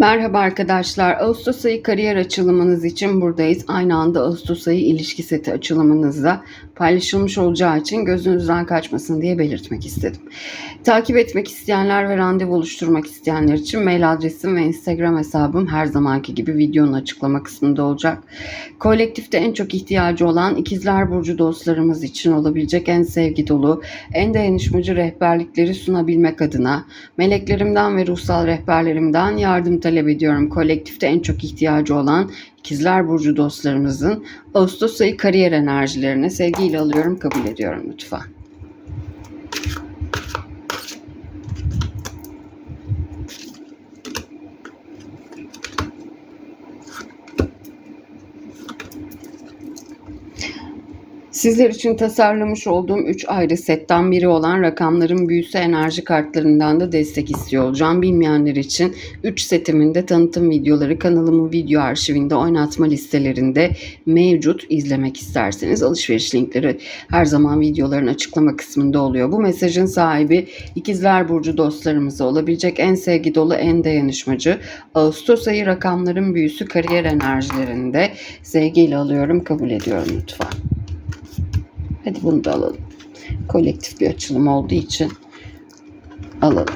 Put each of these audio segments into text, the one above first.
Merhaba arkadaşlar. Ağustos ayı kariyer açılımınız için buradayız. Aynı anda Ağustos ayı ilişki seti açılımınızda paylaşılmış olacağı için gözünüzden kaçmasın diye belirtmek istedim. Takip etmek isteyenler ve randevu oluşturmak isteyenler için mail adresim ve Instagram hesabım her zamanki gibi videonun açıklama kısmında olacak. Kolektifte en çok ihtiyacı olan ikizler burcu dostlarımız için olabilecek en sevgi dolu, en dayanışmacı rehberlikleri sunabilmek adına meleklerimden ve ruhsal rehberlerimden yardım talep ediyorum. Kolektifte en çok ihtiyacı olan ikizler burcu dostlarımızın Ağustos ayı kariyer enerjilerini sevgiyle alıyorum, kabul ediyorum lütfen. Sizler için tasarlamış olduğum 3 ayrı setten biri olan rakamların büyüsü enerji kartlarından da destek istiyor olacağım. Bilmeyenler için 3 setimin de tanıtım videoları kanalımın video arşivinde oynatma listelerinde mevcut. izlemek isterseniz alışveriş linkleri her zaman videoların açıklama kısmında oluyor. Bu mesajın sahibi ikizler burcu dostlarımıza olabilecek en sevgi dolu en dayanışmacı Ağustos ayı rakamların büyüsü kariyer enerjilerinde sevgiyle alıyorum kabul ediyorum lütfen. Hadi bunu da alalım. Kolektif bir açılım olduğu için alalım.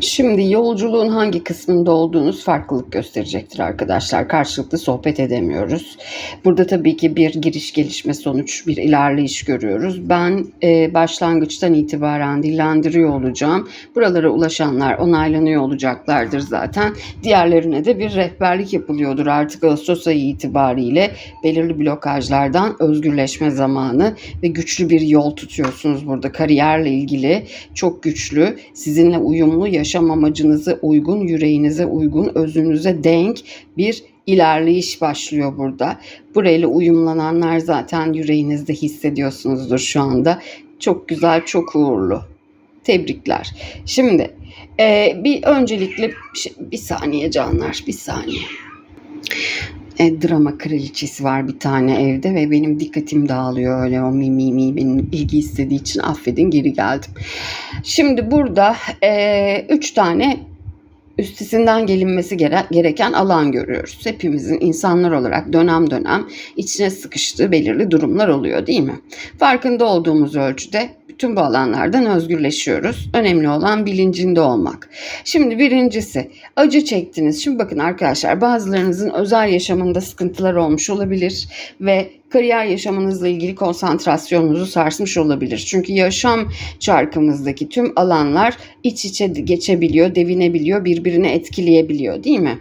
Şimdi yolculuğun hangi kısmında olduğunuz farklılık gösterecektir arkadaşlar. Karşılıklı sohbet edemiyoruz. Burada tabii ki bir giriş gelişme sonuç bir ilerleyiş görüyoruz. Ben e, başlangıçtan itibaren dillendiriyor olacağım. Buralara ulaşanlar onaylanıyor olacaklardır zaten. Diğerlerine de bir rehberlik yapılıyordur artık Ağustos ayı itibariyle belirli blokajlardan özgürleşme zamanı ve güçlü bir yol tutuyorsunuz burada kariyerle ilgili çok güçlü sizinle uyumlu yaşam amacınıza uygun, yüreğinize uygun, özünüze denk bir ilerleyiş başlıyor burada. Burayla uyumlananlar zaten yüreğinizde hissediyorsunuzdur şu anda. Çok güzel, çok uğurlu. Tebrikler. Şimdi e, bir öncelikle bir saniye canlar, bir saniye. E, drama kraliçesi var bir tane evde ve benim dikkatim dağılıyor öyle o mi mi mi benim ilgi istediği için affedin geri geldim. Şimdi burada e, üç tane üstesinden gelinmesi gereken alan görüyoruz. Hepimizin insanlar olarak dönem dönem içine sıkıştığı belirli durumlar oluyor değil mi? Farkında olduğumuz ölçüde bütün bu alanlardan özgürleşiyoruz. Önemli olan bilincinde olmak. Şimdi birincisi acı çektiniz. Şimdi bakın arkadaşlar bazılarınızın özel yaşamında sıkıntılar olmuş olabilir ve kariyer yaşamınızla ilgili konsantrasyonunuzu sarsmış olabilir. Çünkü yaşam çarkımızdaki tüm alanlar iç içe geçebiliyor, devinebiliyor, birbirini etkileyebiliyor değil mi?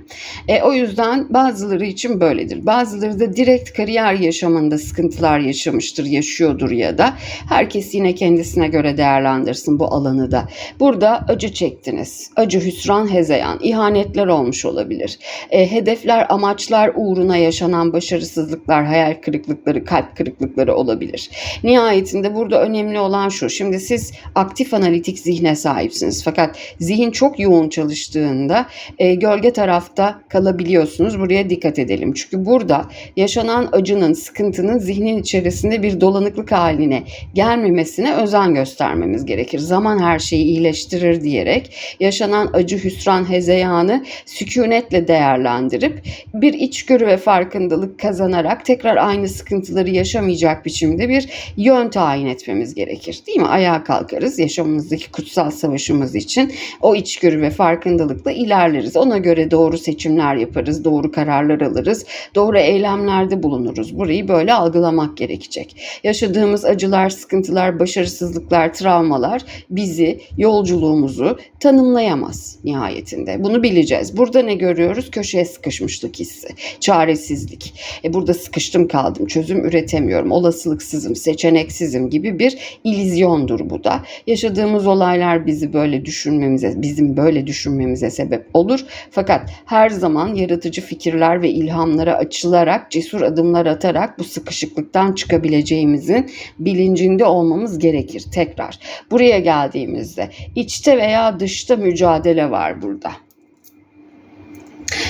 E, o yüzden bazıları için böyledir. Bazıları da direkt kariyer yaşamında sıkıntılar yaşamıştır, yaşıyordur ya da herkes yine kendisine göre değerlendirsin bu alanı da. Burada acı çektiniz. Acı, hüsran, hezeyan, ihanetler olmuş olabilir. E, hedefler, amaçlar uğruna yaşanan başarısızlıklar, hayal kırıklıkları kırıklıkları, kalp kırıklıkları olabilir. Nihayetinde burada önemli olan şu. Şimdi siz aktif analitik zihne sahipsiniz. Fakat zihin çok yoğun çalıştığında e, gölge tarafta kalabiliyorsunuz. Buraya dikkat edelim. Çünkü burada yaşanan acının, sıkıntının zihnin içerisinde bir dolanıklık haline gelmemesine özen göstermemiz gerekir. Zaman her şeyi iyileştirir diyerek yaşanan acı, hüsran, hezeyanı sükunetle değerlendirip bir içgörü ve farkındalık kazanarak tekrar aynı sıkıntı sıkıntıları yaşamayacak biçimde bir yön tayin etmemiz gerekir. Değil mi? Ayağa kalkarız yaşamımızdaki kutsal savaşımız için. O içgörü ve farkındalıkla ilerleriz. Ona göre doğru seçimler yaparız, doğru kararlar alırız, doğru eylemlerde bulunuruz. Burayı böyle algılamak gerekecek. Yaşadığımız acılar, sıkıntılar, başarısızlıklar, travmalar bizi, yolculuğumuzu tanımlayamaz nihayetinde. Bunu bileceğiz. Burada ne görüyoruz? Köşeye sıkışmışlık hissi, çaresizlik. E burada sıkıştım kaldım çözüm üretemiyorum. Olasılıksızım, seçeneksizim gibi bir ilizyondur bu da. Yaşadığımız olaylar bizi böyle düşünmemize, bizim böyle düşünmemize sebep olur. Fakat her zaman yaratıcı fikirler ve ilhamlara açılarak, cesur adımlar atarak bu sıkışıklıktan çıkabileceğimizin bilincinde olmamız gerekir. Tekrar buraya geldiğimizde içte veya dışta mücadele var burada.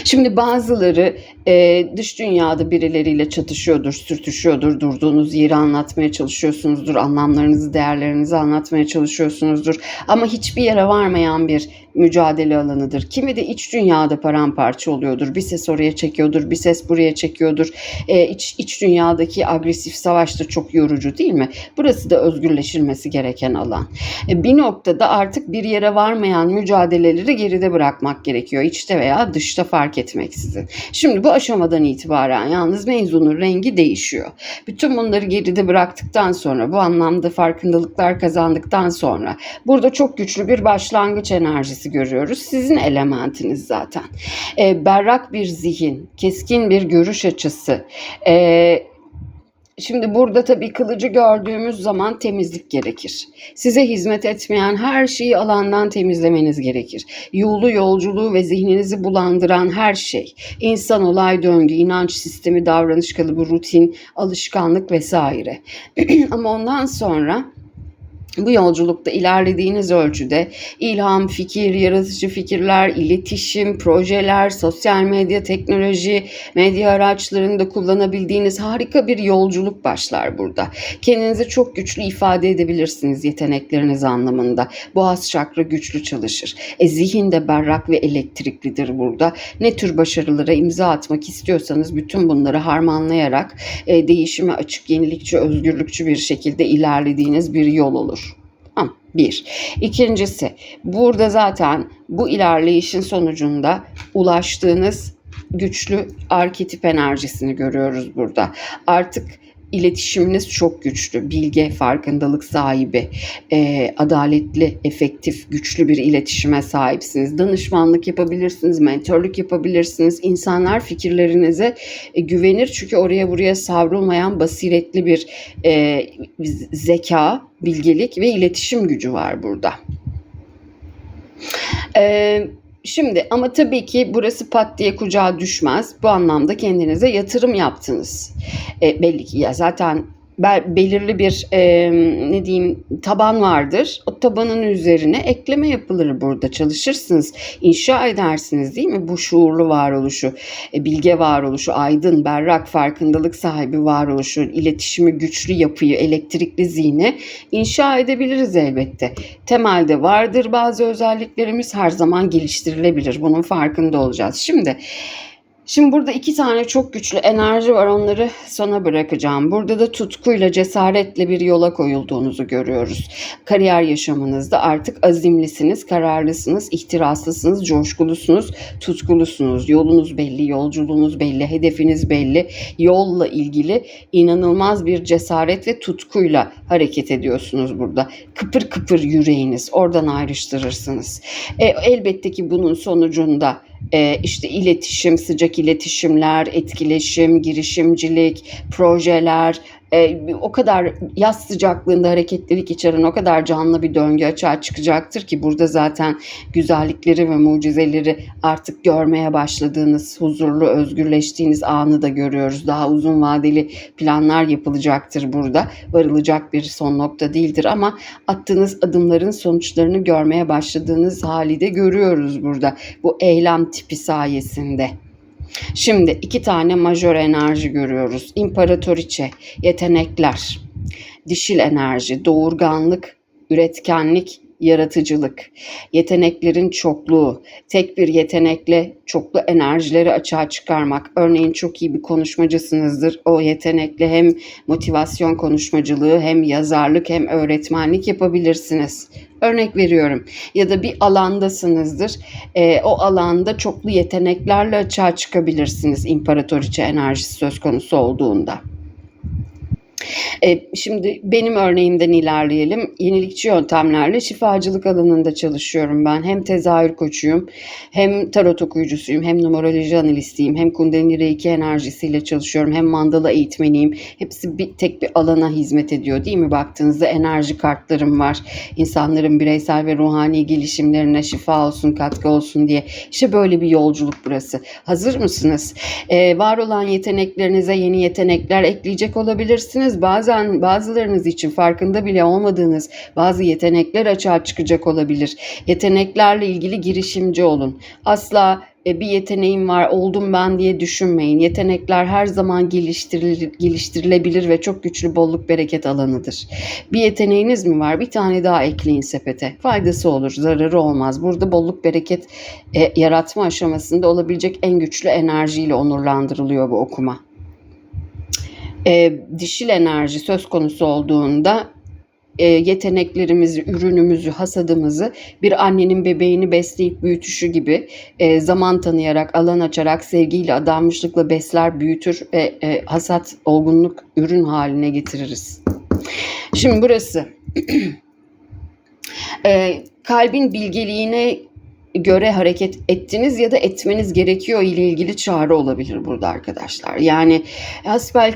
Şimdi bazıları e, dış dünyada birileriyle çatışıyordur, sürtüşüyordur, durduğunuz yeri anlatmaya çalışıyorsunuzdur, anlamlarınızı, değerlerinizi anlatmaya çalışıyorsunuzdur. Ama hiçbir yere varmayan bir mücadele alanıdır. Kimi de iç dünyada paramparça oluyordur. Bir ses oraya çekiyordur, bir ses buraya çekiyordur. E, iç, iç dünyadaki agresif savaş da çok yorucu değil mi? Burası da özgürleşilmesi gereken alan. E, bir noktada artık bir yere varmayan mücadeleleri geride bırakmak gerekiyor. İçte veya dışta fark etmeksizin. Şimdi bu aşamadan itibaren yalnız mevzunun rengi değişiyor. Bütün bunları geride bıraktıktan sonra bu anlamda farkındalıklar kazandıktan sonra burada çok güçlü bir başlangıç enerjisi görüyoruz. Sizin elementiniz zaten. E, berrak bir zihin, keskin bir görüş açısı, e, Şimdi burada tabii kılıcı gördüğümüz zaman temizlik gerekir. Size hizmet etmeyen her şeyi alandan temizlemeniz gerekir. Yolu, yolculuğu ve zihninizi bulandıran her şey. İnsan olay döngü, inanç sistemi, davranış kalıbı, rutin, alışkanlık vesaire. Ama ondan sonra bu yolculukta ilerlediğiniz ölçüde ilham, fikir, yaratıcı fikirler, iletişim, projeler, sosyal medya, teknoloji, medya araçlarında kullanabildiğiniz harika bir yolculuk başlar burada. Kendinizi çok güçlü ifade edebilirsiniz yetenekleriniz anlamında. Boğaz çakra güçlü çalışır. E, zihin de berrak ve elektriklidir burada. Ne tür başarılara imza atmak istiyorsanız bütün bunları harmanlayarak e, değişime açık, yenilikçi, özgürlükçü bir şekilde ilerlediğiniz bir yol olur. Bir. İkincisi burada zaten bu ilerleyişin sonucunda ulaştığınız güçlü arketip enerjisini görüyoruz burada. Artık iletişiminiz çok güçlü, bilge, farkındalık sahibi, e, adaletli, efektif, güçlü bir iletişime sahipsiniz. Danışmanlık yapabilirsiniz, mentörlük yapabilirsiniz. İnsanlar fikirlerinize e, güvenir çünkü oraya buraya savrulmayan basiretli bir e, zeka, bilgelik ve iletişim gücü var burada. Eee Şimdi ama tabii ki burası pat diye kucağa düşmez. Bu anlamda kendinize yatırım yaptınız. E, belli ki ya zaten belirli bir e, ne diyeyim taban vardır. O tabanın üzerine ekleme yapılır burada. Çalışırsınız, inşa edersiniz değil mi? Bu şuurlu varoluşu, e, bilge varoluşu, aydın, berrak, farkındalık sahibi varoluşu, iletişimi güçlü yapıyı, elektrikli zihni inşa edebiliriz elbette. Temelde vardır bazı özelliklerimiz her zaman geliştirilebilir. Bunun farkında olacağız. Şimdi Şimdi burada iki tane çok güçlü enerji var onları sona bırakacağım. Burada da tutkuyla, cesaretle bir yola koyulduğunuzu görüyoruz. Kariyer yaşamınızda artık azimlisiniz, kararlısınız, ihtiraslısınız, coşkulusunuz, tutkulusunuz. Yolunuz belli, yolculuğunuz belli, hedefiniz belli. Yolla ilgili inanılmaz bir cesaret ve tutkuyla hareket ediyorsunuz burada. Kıpır kıpır yüreğiniz oradan ayrıştırırsınız. E, elbette ki bunun sonucunda e, işte iletişim, sıcak iletişimler, etkileşim, girişimcilik, projeler, e, o kadar yaz sıcaklığında hareketlilik içeren o kadar canlı bir döngü açığa çıkacaktır ki burada zaten güzellikleri ve mucizeleri artık görmeye başladığınız, huzurlu, özgürleştiğiniz anı da görüyoruz. Daha uzun vadeli planlar yapılacaktır burada. Varılacak bir son nokta değildir ama attığınız adımların sonuçlarını görmeye başladığınız hali de görüyoruz burada. Bu eylem tipi sayesinde. Şimdi iki tane majör enerji görüyoruz. İmparatoriçe, yetenekler, dişil enerji, doğurganlık, üretkenlik, yaratıcılık, yeteneklerin çokluğu, tek bir yetenekle çoklu enerjileri açığa çıkarmak. Örneğin çok iyi bir konuşmacısınızdır. O yetenekle hem motivasyon konuşmacılığı hem yazarlık hem öğretmenlik yapabilirsiniz. Örnek veriyorum ya da bir alandasınızdır. E, o alanda çoklu yeteneklerle açığa çıkabilirsiniz imparatoriçe enerjisi söz konusu olduğunda. E, şimdi benim örneğimden ilerleyelim. Yenilikçi yöntemlerle şifacılık alanında çalışıyorum ben. Hem tezahür koçuyum, hem tarot okuyucusuyum, hem numeroloji analistiyim, hem kundalini reiki enerjisiyle çalışıyorum, hem mandala eğitmeniyim. Hepsi bir tek bir alana hizmet ediyor değil mi? Baktığınızda enerji kartlarım var. İnsanların bireysel ve ruhani gelişimlerine şifa olsun, katkı olsun diye. İşte böyle bir yolculuk burası. Hazır mısınız? Ee, var olan yeteneklerinize yeni yetenekler ekleyecek olabilirsiniz. Bazen bazılarınız için farkında bile olmadığınız bazı yetenekler açığa çıkacak olabilir. Yeteneklerle ilgili girişimci olun. Asla e, bir yeteneğim var oldum ben diye düşünmeyin. Yetenekler her zaman geliştirilir, geliştirilebilir ve çok güçlü bolluk bereket alanıdır. Bir yeteneğiniz mi var? Bir tane daha ekleyin sepete. Faydası olur, zararı olmaz. Burada bolluk bereket e, yaratma aşamasında olabilecek en güçlü enerjiyle onurlandırılıyor bu okuma. E, dişil enerji söz konusu olduğunda e, yeteneklerimizi, ürünümüzü, hasadımızı bir annenin bebeğini besleyip büyütüşü gibi e, zaman tanıyarak, alan açarak, sevgiyle, adanmışlıkla besler, büyütür ve e, hasat, olgunluk, ürün haline getiririz. Şimdi burası e, kalbin bilgeliğine göre hareket ettiniz ya da etmeniz gerekiyor ile ilgili çağrı olabilir burada arkadaşlar. Yani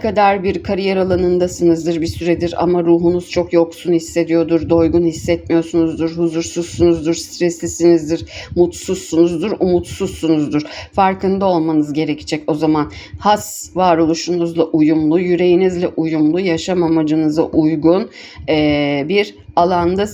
kadar bir kariyer alanındasınızdır bir süredir ama ruhunuz çok yoksun hissediyordur, doygun hissetmiyorsunuzdur, huzursuzsunuzdur, streslisinizdir, mutsuzsunuzdur, umutsuzsunuzdur. Farkında olmanız gerekecek o zaman. Has varoluşunuzla uyumlu, yüreğinizle uyumlu, yaşam amacınıza uygun bir alanda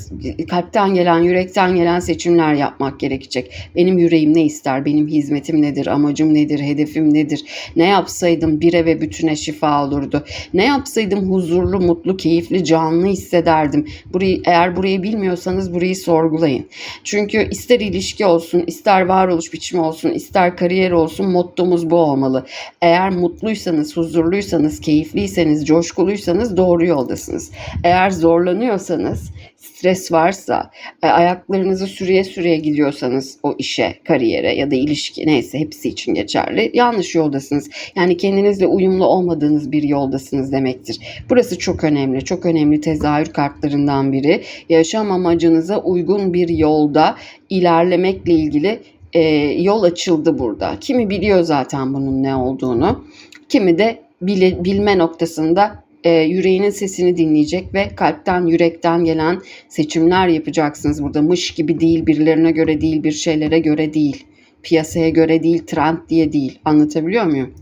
kalpten gelen, yürekten gelen seçimler yapmak gerekecek. Benim yüreğim ne ister? Benim hizmetim nedir? Amacım nedir? Hedefim nedir? Ne yapsaydım bire ve bütüne şifa olurdu? Ne yapsaydım huzurlu, mutlu, keyifli, canlı hissederdim? Burayı eğer burayı bilmiyorsanız burayı sorgulayın. Çünkü ister ilişki olsun, ister varoluş biçimi olsun, ister kariyer olsun mottomuz bu olmalı. Eğer mutluysanız, huzurluysanız, keyifliyseniz, coşkuluysanız doğru yoldasınız. Eğer zorlanıyorsanız stres varsa, ayaklarınızı sürüye sürüye gidiyorsanız o işe, kariyere ya da ilişki neyse hepsi için geçerli. Yanlış yoldasınız. Yani kendinizle uyumlu olmadığınız bir yoldasınız demektir. Burası çok önemli. Çok önemli tezahür kartlarından biri. Yaşam amacınıza uygun bir yolda ilerlemekle ilgili e, yol açıldı burada. Kimi biliyor zaten bunun ne olduğunu. Kimi de bile, bilme noktasında e, yüreğinin sesini dinleyecek ve kalpten, yürekten gelen seçimler yapacaksınız burada. Mış gibi değil, birilerine göre değil, bir şeylere göre değil, piyasaya göre değil, trend diye değil. Anlatabiliyor muyum?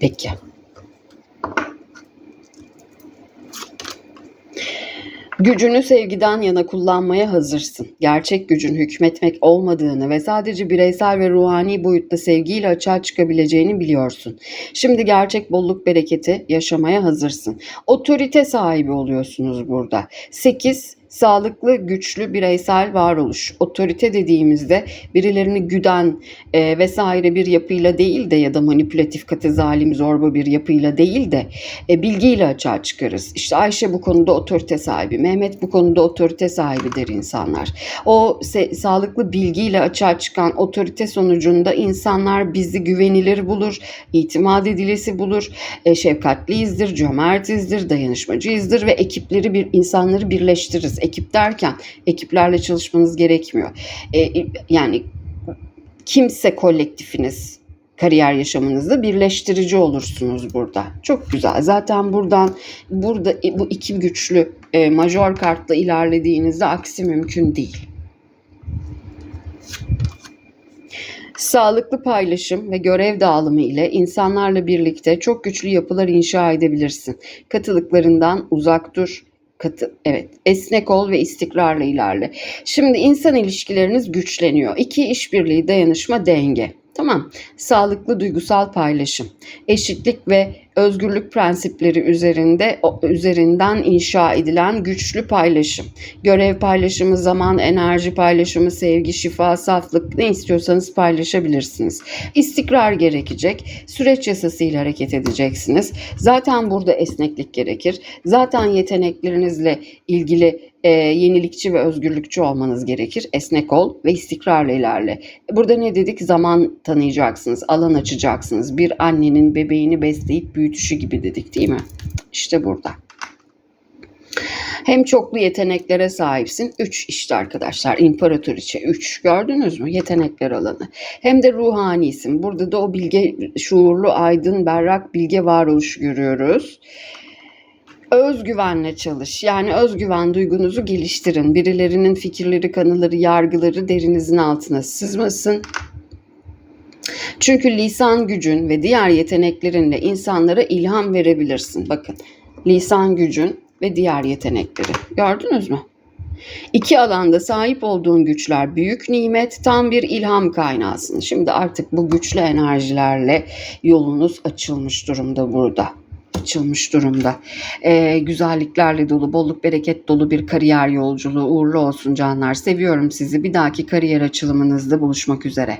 Peki. Gücünü sevgiden yana kullanmaya hazırsın. Gerçek gücün hükmetmek olmadığını ve sadece bireysel ve ruhani boyutta sevgiyle açığa çıkabileceğini biliyorsun. Şimdi gerçek bolluk bereketi yaşamaya hazırsın. Otorite sahibi oluyorsunuz burada. 8 sağlıklı, güçlü bireysel varoluş. Otorite dediğimizde birilerini güden e, vesaire bir yapıyla değil de ya da manipülatif, katı, zalim, zorba bir yapıyla değil de e, bilgiyle açığa çıkarız. İşte Ayşe bu konuda otorite sahibi, Mehmet bu konuda otorite sahibidir insanlar. O sağlıklı bilgiyle açığa çıkan otorite sonucunda insanlar bizi güvenilir bulur, itimat edilisi bulur, e, şefkatliyizdir, cömertizdir, dayanışmacıyızdır ve ekipleri bir insanları birleştiririz ekip derken ekiplerle çalışmanız gerekmiyor. E, yani kimse kolektifiniz kariyer yaşamınızda birleştirici olursunuz burada. Çok güzel. Zaten buradan burada bu iki güçlü e, major kartla ilerlediğinizde aksi mümkün değil. Sağlıklı paylaşım ve görev dağılımı ile insanlarla birlikte çok güçlü yapılar inşa edebilirsin. Katılıklarından uzak dur, katı evet esnek ol ve istikrarla ilerle. Şimdi insan ilişkileriniz güçleniyor. İki işbirliği, dayanışma, denge. Tamam. Sağlıklı duygusal paylaşım, eşitlik ve özgürlük prensipleri üzerinde üzerinden inşa edilen güçlü paylaşım. Görev paylaşımı, zaman, enerji paylaşımı, sevgi, şifa, saflık ne istiyorsanız paylaşabilirsiniz. İstikrar gerekecek. Süreç yasasıyla hareket edeceksiniz. Zaten burada esneklik gerekir. Zaten yeteneklerinizle ilgili e, yenilikçi ve özgürlükçü olmanız gerekir. Esnek ol ve istikrarla ilerle. Burada ne dedik? Zaman tanıyacaksınız, alan açacaksınız. Bir annenin bebeğini besleyip büyütüşü gibi dedik değil mi? İşte burada. Hem çoklu yeteneklere sahipsin. 3 işte arkadaşlar. İmparatoriçe 3. Gördünüz mü? Yetenekler alanı. Hem de ruhanisin. Burada da o bilge, şuurlu, aydın, berrak bilge varoluşu görüyoruz. Özgüvenle çalış. Yani özgüven duygunuzu geliştirin. Birilerinin fikirleri, kanıları, yargıları derinizin altına sızmasın. Çünkü lisan gücün ve diğer yeteneklerinle insanlara ilham verebilirsin. Bakın, lisan gücün ve diğer yetenekleri. Gördünüz mü? İki alanda sahip olduğun güçler büyük nimet, tam bir ilham kaynağısın. Şimdi artık bu güçlü enerjilerle yolunuz açılmış durumda burada. Açılmış durumda. Ee, güzelliklerle dolu, bolluk bereket dolu bir kariyer yolculuğu uğurlu olsun canlar. Seviyorum sizi. Bir dahaki kariyer açılımınızda buluşmak üzere.